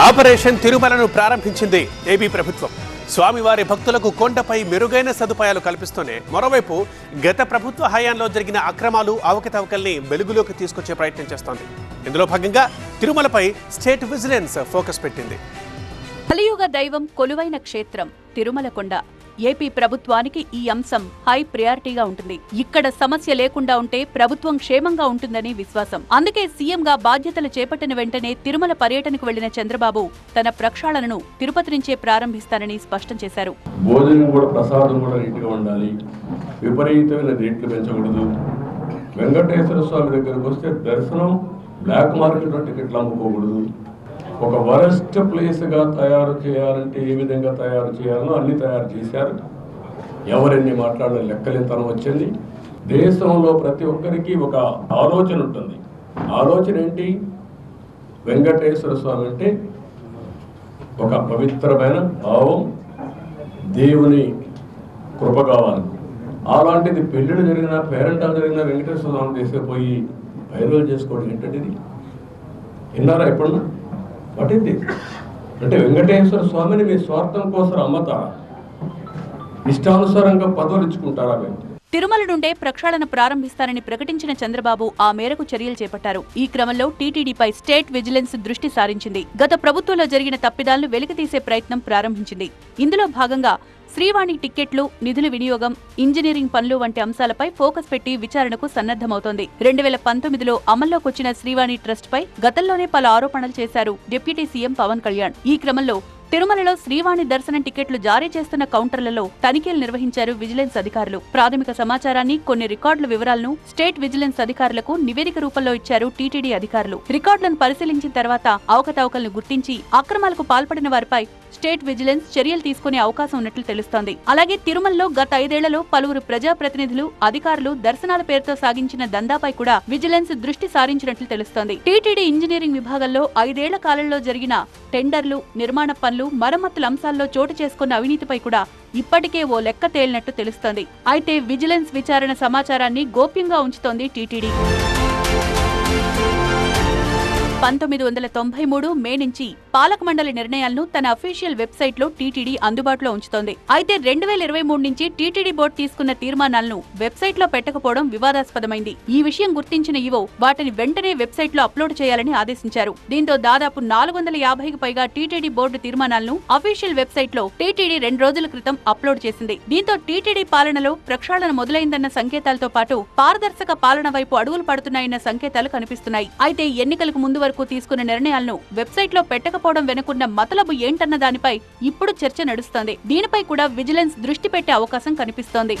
Operation తిరుమలను ప్రారంభించింది AP ప్రభుత్వం. స్వామివారి భక్తులకు కొండపై మెరుగైన సదుపాయాలు కల్పిస్తూనే మరోవైపు గత ప్రభుత్వ హయాంలో జరిగిన అక్రమాలు అవకతవకల్ని వెలుగులోకి తీసుకొచ్చే ప్రయత్నం చేస్తోంది. ఇందులో భాగంగా తిరుమలపై స్టేట్ విజిలెన్స్ ఫోకస్ పెట్టింది. కలియుగ దైవం కొలువైన క్షేత్రం తిరుమల కొండ ఏపీ ప్రభుత్వానికి ఈ అంశం హై ప్రయారిటీగా ఉంటుంది. ఇక్కడ సమస్య లేకుండా ఉంటే ప్రభుత్వం క్షేమంగా ఉంటుందని విశ్వాసం. అందుకే సీఎంగా బాధ్యతలు చేపట్టిన వెంటనే తిరుమల పర్యటనకు వెళ్ళిన చంద్రబాబు తన ప్రక్షాళనను తిరుపతి నుంచే ప్రారంభిస్తానని స్పష్టం చేశారు. భోజనం కూడా ప్రసాదం కూడా నీట్గా ఉండాలి. విపరీతమైన రేట్లు పెంచకూడదు. వెంకటేశ్వర స్వామి దగ్గరకు వస్తే దర్శనం బ్లాక్ మార్కెట్లో టికెట్లు అమ్ముకోకూడదు. ఒక వరస్ట్ ప్లేస్గా తయారు చేయాలంటే ఏ విధంగా తయారు చేయాలో అన్ని తయారు చేశారు. ఎవరెన్ని మాట్లాడిన లెక్కలింతనం వచ్చింది. దేశంలో ప్రతి ఒక్కరికి ఒక ఆలోచన ఉంటుంది. ఆలోచన ఏంటి? వెంకటేశ్వర స్వామి అంటే ఒక పవిత్రమైన భావం దేవుని కృప కావాలి. అలాంటిది పెళ్ళిళ్ళు జరిగిన పేరెంటాలు జరిగిన వెంకటేశ్వర స్వామి తీసుకుపోయి వైరల్ చేసుకోవడం ఏంటంటే ఇది. విన్నారా ఎప్పుడన్నా? పట్టింది అంటే వెంకటేశ్వర స్వామిని మీ స్వార్థం కోసం అమ్మతారా ఇష్టానుసారంగా పదవులు ఇచ్చుకుంటారా తిరుమల నుండే ప్రక్షాళన ప్రారంభిస్తారని ప్రకటించిన చంద్రబాబు ఆ మేరకు చర్యలు చేపట్టారు. ఈ క్రమంలో టీటీడీపై స్టేట్ విజిలెన్స్ దృష్టి సారించింది. గత ప్రభుత్వంలో జరిగిన తప్పిదాలను వెలికితీసే ప్రయత్నం ప్రారంభించింది. ఇందులో భాగంగా శ్రీవాణి టిక్కెట్లు నిధుల వినియోగం ఇంజనీరింగ్ పనులు వంటి అంశాలపై ఫోకస్ పెట్టి విచారణకు సన్నద్దమవుతోంది రెండు వేల పంతొమ్మిదిలో అమల్లోకొచ్చిన శ్రీవాణి ట్రస్ట్ పై గతంలోనే పలు ఆరోపణలు చేశారు డిప్యూటీ సీఎం పవన్ కళ్యాణ్. ఈ క్రమంలో తిరుమలలో శ్రీవాణి దర్శన టికెట్లు జారీ చేస్తున్న కౌంటర్లలో తనిఖీలు నిర్వహించారు విజిలెన్స్ అధికారులు. ప్రాథమిక సమాచారాన్ని కొన్ని రికార్డుల వివరాలను స్టేట్ విజిలెన్స్ అధికారులకు నివేదిక రూపంలో ఇచ్చారు టీటీడీ అధికారులు. రికార్డులను పరిశీలించిన తర్వాత అవకతవకలను గుర్తించి అక్రమాలకు పాల్పడిన వారిపై స్టేట్ విజిలెన్స్ చర్యలు తీసుకునే అవకాశం ఉన్నట్లు తెలుస్తోంది. అలాగే తిరుమలలో గత ఐదేళ్ళలో పలువురు ప్రజాప్రతినిధులు అధికారులు దర్శనాల పేరుతో సాగించిన దందాపై కూడా విజిలెన్స్ దృష్టి సారించినట్లు తెలుస్తోంది. టీటీడీ ఇంజనీరింగ్ విభాగంలో ఐదేళ్ళ కాలంలో జరిగిన టెండర్లు నిర్మాణ పనులు మరమ్మతుల అంశాల్లో చోటు చేసుకున్న అవినీతిపై కూడా ఇప్పటికే ఓ లెక్క తేలినట్టు తెలుస్తోంది. అయితే విజిలెన్స్ విచారణ సమాచారాన్ని గోప్యంగా ఉంచుతోంది టీటీడీ. పంతొమ్మిది వందల తొంభై మూడు మే నుంచి పాలక మండలి నిర్ణయాలను తన అఫీషియల్ వెబ్సైట్లో టీటీడీ అందుబాటులో ఉంచుతోంది. అయితే రెండు వేల ఇరవై మూడు నుంచి టీటీడీ బోర్డు తీసుకున్న తీర్మానాలను వెబ్సైట్లో పెట్టకపోవడం వివాదాస్పదమైంది. ఈ విషయం గుర్తించిన ఈవో వాటిని వెంటనే వెబ్సైట్లో అప్లోడ్ చేయాలని ఆదేశించారు. దీంతో దాదాపు నాలుగు వందల యాభైకి పైగా టీటీడీ బోర్డు తీర్మానాలను అఫీషియల్ వెబ్సైట్లో టీటీడీ రెండు రోజుల క్రితం అప్లోడ్ చేసింది. దీంతో టీటీడీ పాలనలో ప్రక్షాళన మొదలైందన్న సంకేతాలతో పాటు పారదర్శక పాలన వైపు అడుగులు పడుతున్నాయన్న సంకేతాలు కనిపిస్తున్నాయి. అయితే ఎన్నికలకు ముందు వరకు తీసుకున్న నిర్ణయాలను వెబ్సైట్లో పెట్టకపోవడం వెనుకున్న మతలబు ఏంటన్న దానిపై ఇప్పుడు చర్చ నడుస్తోంది. దీనిపై కూడా విజిలెన్స్ దృష్టి పెట్టే అవకాశం కనిపిస్తోంది.